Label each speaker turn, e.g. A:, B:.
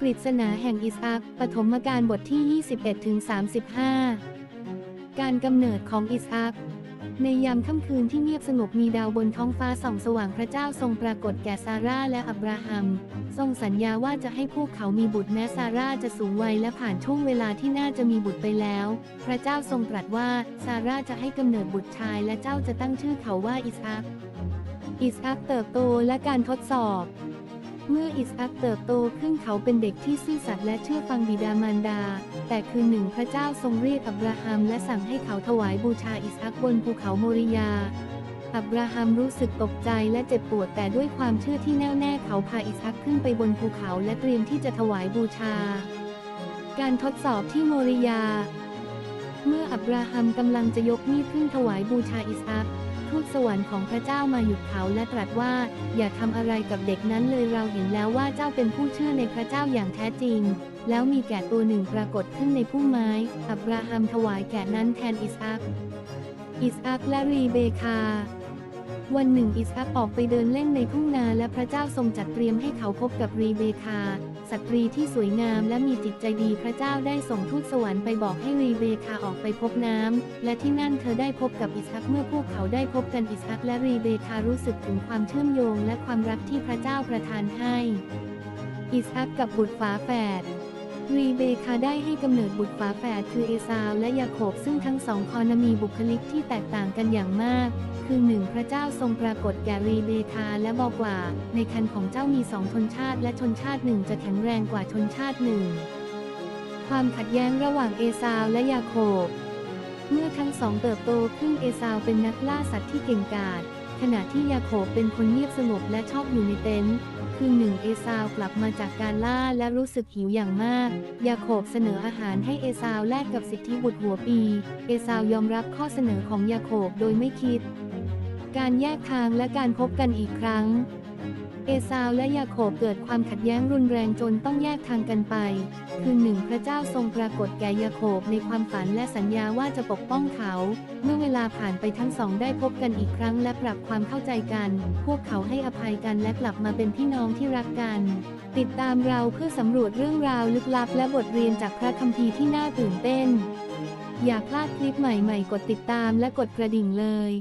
A: กฤษณาแห่งอิสอักปฐมกาลบทที่ 21ถึง35การกำเนิดของอิสอักในยามค่ำคืนที่เงียบสงบมีดาวบนท้องฟ้าส่องสว่างพระเจ้าทรงปรากฏแก่ซาร่าและอับราฮัม ทรงสัญญาว่าจะให้พวกเขามีบุตรแม้ซาร่าจะสูงวัยและผ่านช่วงเวลาที่น่าจะมีบุตรไปแล้ว พระเจ้าทรงตรัสว่าซาร่าจะให้กำเนิดบุตรชายและเจ้าจะตั้งชื่อเขาว่าอิสอักอิสอักเติบโตและการทดสอบ เมื่ออิสอักเติบโตขึ้นเขาเป็นเด็กที่ซื่อสัตย์และเชื่อฟังบิดามารดา แต่คืนหนึ่งพระเจ้าทรงเรียกอับราฮัมและสั่งให้เขาถวายบูชาอิสอักบนภูเขาโมริยา อับราฮัมรู้สึกตกใจและเจ็บปวดแต่ด้วยความเชื่อที่แน่วแน่เขาพาอิสอักขึ้นไปบนภูเขาและเตรียมที่จะถวายบูชา การทดสอบที่โมริยา เมื่ออับราฮัมกำลังจะยกมีดขึ้นถวายบูชาอิสอัก ทูตสวรรค์ของพระเจ้ามาหยุดเขาและตรัสว่า อย่าทำอะไรกับเด็กนั้นเลยเราเห็นแล้วว่าเจ้าเป็นผู้เชื่อในพระเจ้าอย่างแท้จริง แล้วมีแกะตัวหนึ่งปรากฏขึ้นในพุ่มไม้ อับราฮัมถวายแกะนั้นแทนอิสอักอิสอักและรีเบคา วันหนึ่งอิสอักออกไปเดินเล่นในทุ่งนาและพระเจ้าทรงจัดเตรียมให้เขาพบกับรีเบคาสตรีที่สวยงามและมีจิตใจดีพระเจ้าได้ส่งทูตสวรรค์ไปบอกให้รีเบคาออกไปพบน้ำและที่นั่นเธอได้พบกับอิสอักเมื่อพวกเขาได้พบกันอิสอักและรีเบคารู้สึกถึงความเชื่อมโยงและความรักที่พระเจ้าประทานให้ อิสอักกับบุตรฝาแฝด รีเบคาได้ให้กำเนิดบุตรฝาแฝดคือเอซาวและยาโคบซึ่งทั้งสองคอนมีบุคลิกที่แตกต่างกันอย่างมาก คือหนึ่งพระเจ้าทรงปรากฏแก่รีเบคาและบอกว่า ในคันของเจ้ามีสองชนชาติและชนชาติหนึ่งจะแข็งแรงกว่าชนชาติหนึ่ง ความขัดแย้งระหว่างเอซาวและยาโคบ เมื่อทั้งสองเติบโตขึ้นเอซาวเป็นนักล่าสัตว์ที่เก่งกาจ ขณะที่ยาโคบเป็นคนเงียบสงบและชอบอยู่ในเต็นท์คืนหนึ่งเอซาวกลับมาจากการล่าและรู้สึกหิวอย่างมาก ยาโคบเสนออาหารให้เอซาวแลกกับสิทธิบุตรหัวปี เอซาวยอมรับข้อเสนอของยาโคบโดยไม่คิด การแยกทางและการพบกันอีกครั้ง เอซาวและยาโคบเกิดความขัดแย้งรุนแรงจนต้องแยกทางกันไป คือหนึ่งพระเจ้าทรงปรากฏแก่ยาโคบในความฝันและสัญญาว่าจะปกป้องเขา เมื่อเวลาผ่านไปทั้งสองได้พบกันอีกครั้งและปรับความเข้าใจกัน พวกเขาให้อภัยกันและกลับมาเป็นพี่น้องที่รักกัน ติดตามเราเพื่อสำรวจเรื่องราวลึกลับและบทเรียนจากพระคัมภีร์ที่น่าตื่นเต้น อย่าพลาดคลิปใหม่ๆ กดติดตามและกดกระดิ่งเลย